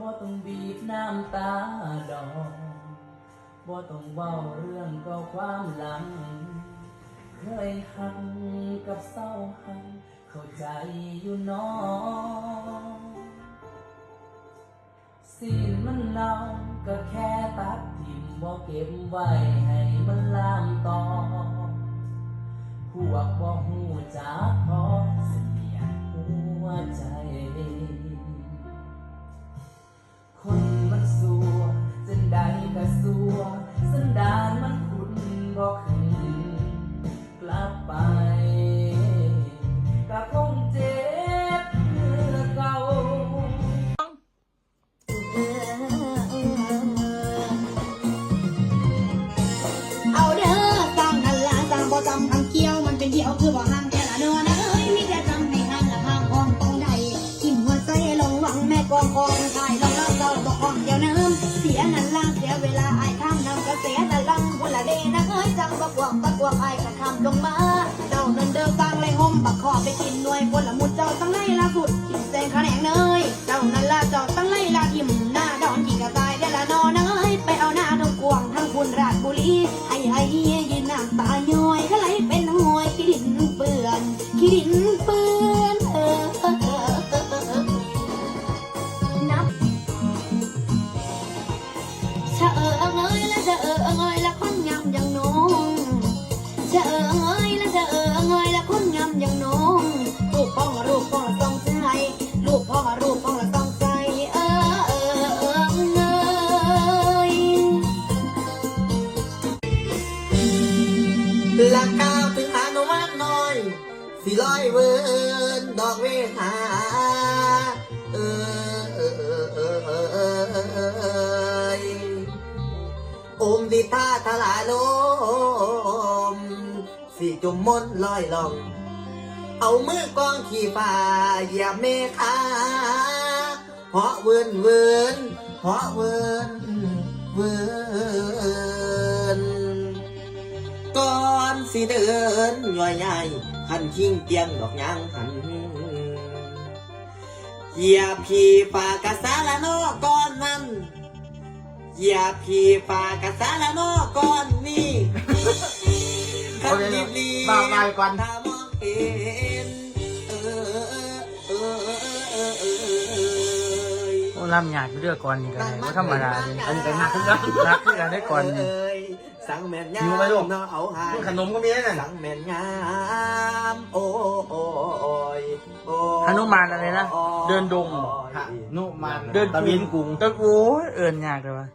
บ่ต้องบีบน้ำตาดอกบ่ต้องเว้าเรื่องเก่าความหลัง เคยหักกับเศร้าหักเข้าใจอยู่น้องสิ้นมันเน่าก็แค่ตัดทิมบ่เก็บไว้ให้มันลามต่อพวกบ่หูจักพอ ไปก็คงเจ็บเมื่อเก่า เอาเด้อตามนั่นละตามบ่จำทางเกี่ยวมันเป็นเดียวคือบ่ห่างแต่ละเนื้อนะเอ้ยมีแต่จำให้ห่างละห่างอ่อนตรงใดทิ่มหัวใจลงหวังแม่กองกองทายลองรับเราบอกอ่อนเดียวน้ำเสียนั่นล่างเสียเวลาอายทำนำก็เสียแต่ลังบุละเดนะเอ้ยจังบ่กวงบ่กวงอาย กินหน่วยคนละมุดเจ้าตั้งไล่ละสุดกินแซงขะแหนงเนยเจ้านั่นละเจ้าตั้งไล่ลาทิมหน้าดอนกี่กระตายได้ละนอนเอ้ยไปเอาหน้าดงกวงทั้งคุณราชบุรีไอ้ไอ้ยืนน้ำตาย้อยก็ไหลเป็นหอยขี้ดินเปื่อนขี้ดินเปื่อน ละก้าวถึงหาโนวันน้อย สิลอยเวินดอกเวหาเออเออเออเออเออเออเออเอออมดิท่าทลาลมสิจุมมนลอยลอง เอามือกองขี่ฟ้าเหยียบเมฆาเหาะเวินเวินเหาะเวินเวิน ก่อนสิเดินย่อยใหญ่หันทิ้งเตียงดอกยางหันเหยียบพี่ฝากะสาละโนก่อนนั้นเหยียบพี่ฝากะสาละโนก่อนนี้คันรีบรีบ้าไปก่อนถ้ามองเห็นเออเออเออเออเออเออโอ้ลำหยาดเลือกก่อนนี่ก็ได้ว่าธรรมดาเลยอันนี้ก็หนักขึ้นแล้วหนักขึ้นกันได้ก่อนนี่เย สั่งแม่นยาหิวไหมลูก เนาะเอาหาขนมก็มีนั่นสั่งแม่นงามโอ้โอ้โอ้ยโอ้ยฮนุมานอะไรนะเดินดง โอ้ยนุมานเดินตะวินกรุง ตะกูเอิญยากเลยวะ